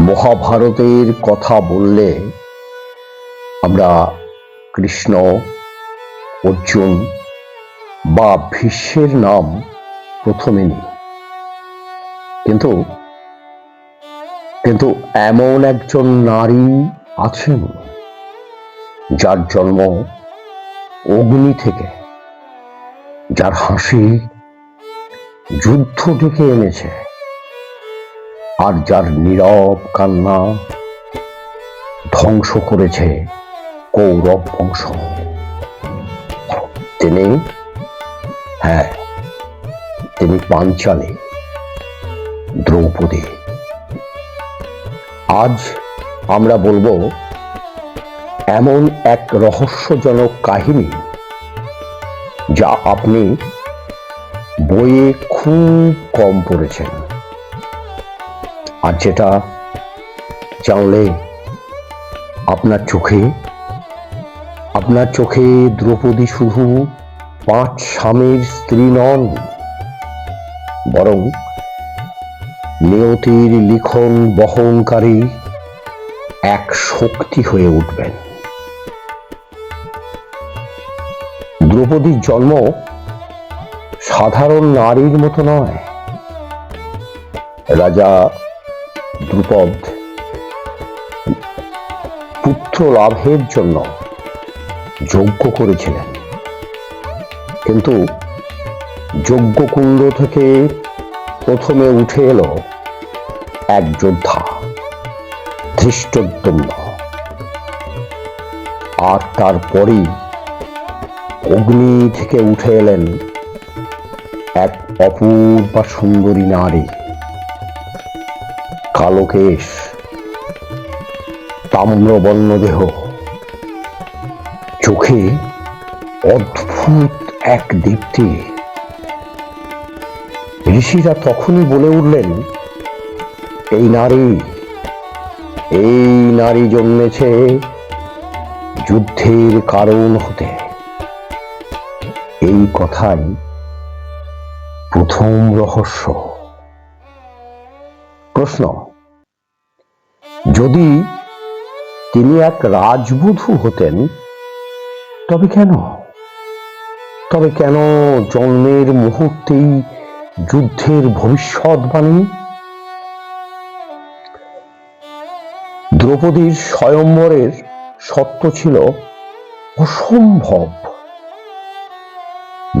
মহাভারতের কথা বললে আমরা কৃষ্ণ, অর্জুন বা ভীষ্মের নাম প্রথমে নিই। কিন্তু কিন্তু এমন একজন নারী আছেন যার জন্ম অগ্নি থেকে, যার হাসি যুদ্ধ ডেকে এনেছে। আর যার নীরব কান্না ধ্বংস করেছে কৌরব বংশ। তিনি হ্যাঁ তিনি পাঞ্চালী, দ্রৌপদী। আজ আমরা বলব এমন এক রহস্যজনক কাহিনী যা আপনি বইয়ে খুব কম পড়েছেন। আর যেটা জানলে আপনার চোখে আপনার চোখে দ্রৌপদী শুধু পাঁচ স্বামীর স্ত্রী নন, বরং নিয়তির লিখন বহনকারী এক শক্তি হয়ে উঠবেন। দ্রৌপদীর জন্ম সাধারণ নারীর মতো নয়। রাজা দ্রুপদ পুত্র লাভের জন্য যজ্ঞ করেছিলেন। কিন্তু যজ্ঞকুণ্ড থেকে প্রথমে উঠে এলো এক যোদ্ধা, ধৃষ্টদ্যম্ন। আর তারপরই অগ্নি থেকে উঠে এলেন এক অপূর্বা সুন্দরী নারী। কালো কেশ, তাম্রবর্ণ দেহ। চোখে অদ্ভুত এক দীপ্তি। ঋষিরা তখনই বলে উঠলেন, এই নারী এই নারী জন্মেছে যুদ্ধের কারণ হতে। এই কথাই প্রথম রহস্য। প্রশ্ন যদি তিনি এক রাজবধূ হতেন, তবে কেন? তবে কেন জন্মের মুহূর্তেই যুদ্ধের ভবিষ্যৎবাণী দ্রৌপদীর স্বয়ম্বরের সত্য ছিল অসম্ভব।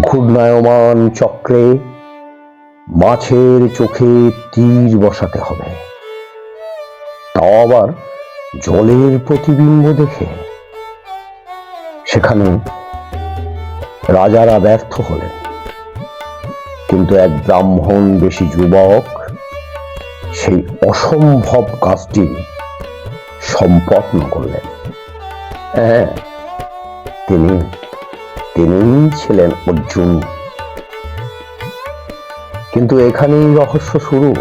ঘূর্ণায়মান চক্রে মাছের চোখে তীর বসাতে হবে। তাও আবার জলের প্রতিবিম্ব দেখে। সেখানে রাজারা ব্যর্থ হলেন। কিন্তু এক ব্রাহ্মণ বেশি যুবক, সেই অসম্ভব কাজটি সম্পন্ন করলেন। হ্যাঁ তিনি তিনি ছিলেন অর্জুন। কিন্তু এখানেই রহস্য শুরু।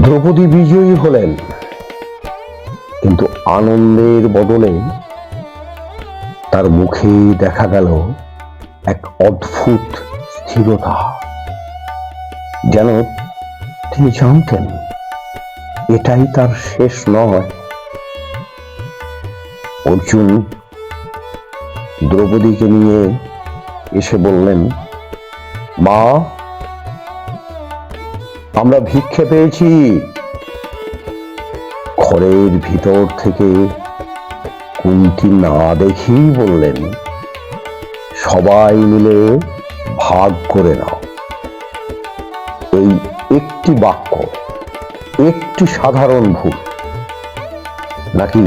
দ্রৌপদী বিজয়ী হলেন। কিন্তু আনন্দের বদলে তার মুখে দেখা গেল এক অদ্ভুত স্থিরতা। যেন তিনি জানতেন, এটাই তার শেষ নয়। অর্জুন দ্রৌপদীকে নিয়ে এসে বললেন, মা আমরা ভিক্ষে পেয়েছি। ঘরের ভিতর থেকে কুন্তি না দেখেই বললেন, সবাই মিলে ভাগ করে নাও। এই একটি বাক্য, একটি সাধারণ ভুল, নাকি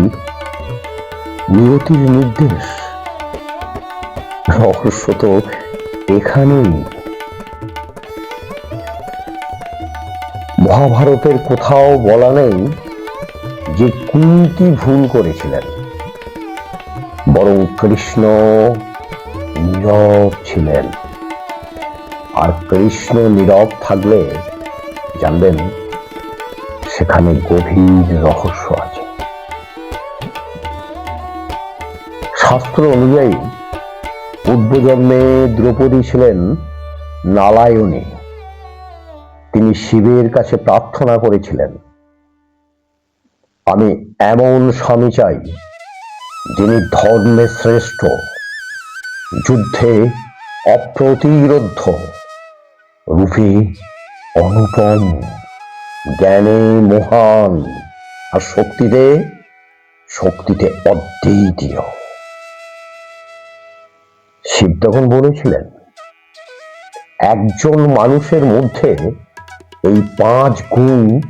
নিয়তির নির্দেশ? রহস্য তো এখানেই। মহাভারতের কোথাও বলা নেই যে কুন্তি ভুল করেছিলেন। বরং কৃষ্ণ নীরব ছিলেন। আর কৃষ্ণ নীরব থাকলে, জানবেন, সেখানে গভীর রহস্য আছে। শাস্ত্র অনুযায়ী, পূর্বজন্মে দ্রৌপদী ছিলেন নালায়নী তিনি শিবের কাছে প্রার্থনা করেছিলেন। আমি এমন স্বামী চাই, যিনি ধর্মে শ্রেষ্ঠ, যুদ্ধে অপ্রতিরোধ্য, রূপে, অনুপম, জ্ঞানে মহান, আর শক্তিতে শক্তিতে অদ্বিতীয়। শিব তখন বলেছিলেন, একজন মানুষের মধ্যে এই পাঁচ গুণ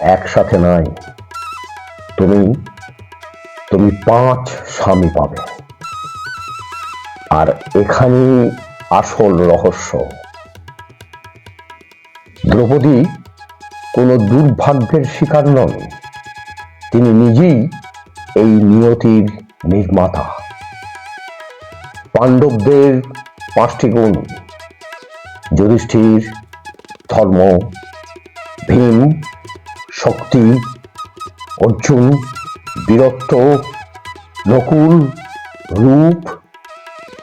একসাথে নাই তুমি তুমি পাঁচ স্বামী পাবে। আর এখানেই আসল রহস্য। দ্রৌপদী কোনো দুর্ভাগ্যের শিকার নন। তিনি নিজেই এই নিয়তির নির্মাতা। পাণ্ডবদের পাঁচটি গুণ, যুধিষ্ঠির ধর্ম, ভীম, শক্তি, অর্জুন, বীরত্ব, নকুল, রূপ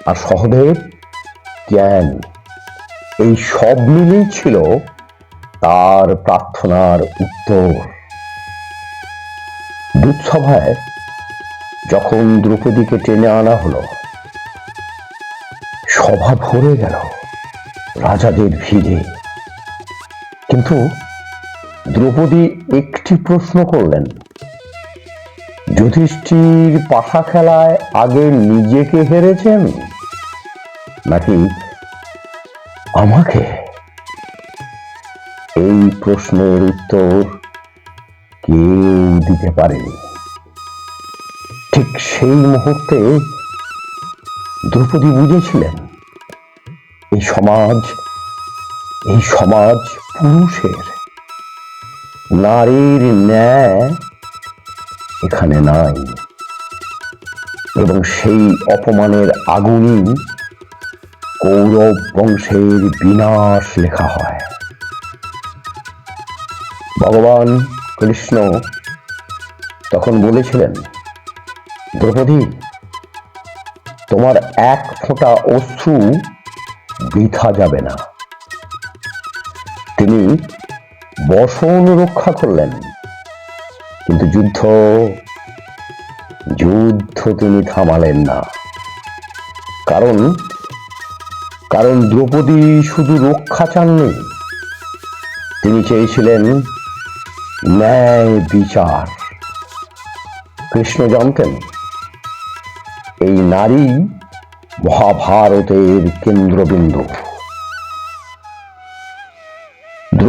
আর সহদেব, জ্ঞান। এই সব মিলেই ছিল তার প্রার্থনার উত্তর। দুঃসভায় যখন দ্রৌপদীকে টেনে আনা হলো, সভা ভরে গেল রাজাদের ভিড়ে। কিন্তু দ্রৌপদী একটি প্রশ্ন করলেন, যুধিষ্ঠির পাশা খেলায় আগে নিজেকে হেরেছেন নাকি আমাকে? এই প্রশ্নের উত্তর কেউ দিতে পারেনি। ঠিক সেই মুহূর্তে দ্রৌপদী বুঝেছিলেন, এই সমাজ এই সমাজ পুরুষের। নারীর ন্যায় এখানে নাই। এবং সেই অপমানের আগুনই কৌরব বংশের বিনাশ লেখা হয়। ভগবান কৃষ্ণ তখন বলেছিলেন, দ্রৌপদী, তোমার এক ফোঁটা অশ্রু বৃথা যাবে না। তিনি বসন রক্ষা করলেন। কিন্তু যুদ্ধ যুদ্ধ তিনি থামালেন না। কারণ কারণ দ্রৌপদী শুধু রক্ষা চাননি। তিনি চেয়েছিলেন ন্যায় বিচার। কৃষ্ণ জানতেন, এই নারী মহাভারতের কেন্দ্রবিন্দু।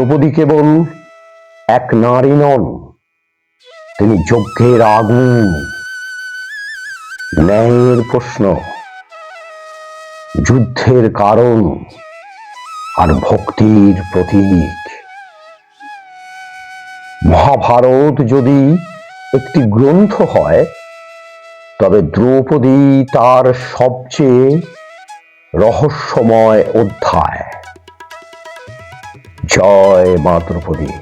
দ্রৌপদী কেবল এক নারী নন, তিনি যজ্ঞের আগুন। ন্যায়ের প্রশ্ন, যুদ্ধের কারণ আর ভক্তির প্রতীক। মহাভারত যদি একটি গ্রন্থ হয়, তবে দ্রৌপদী তার সবচেয়ে রহস্যময় অধ্যায়। জয় মা দ্রৌপদী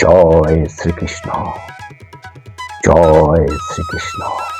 জয় শ্রীকৃষ্ণ। জয় শ্রীকৃষ্ণ।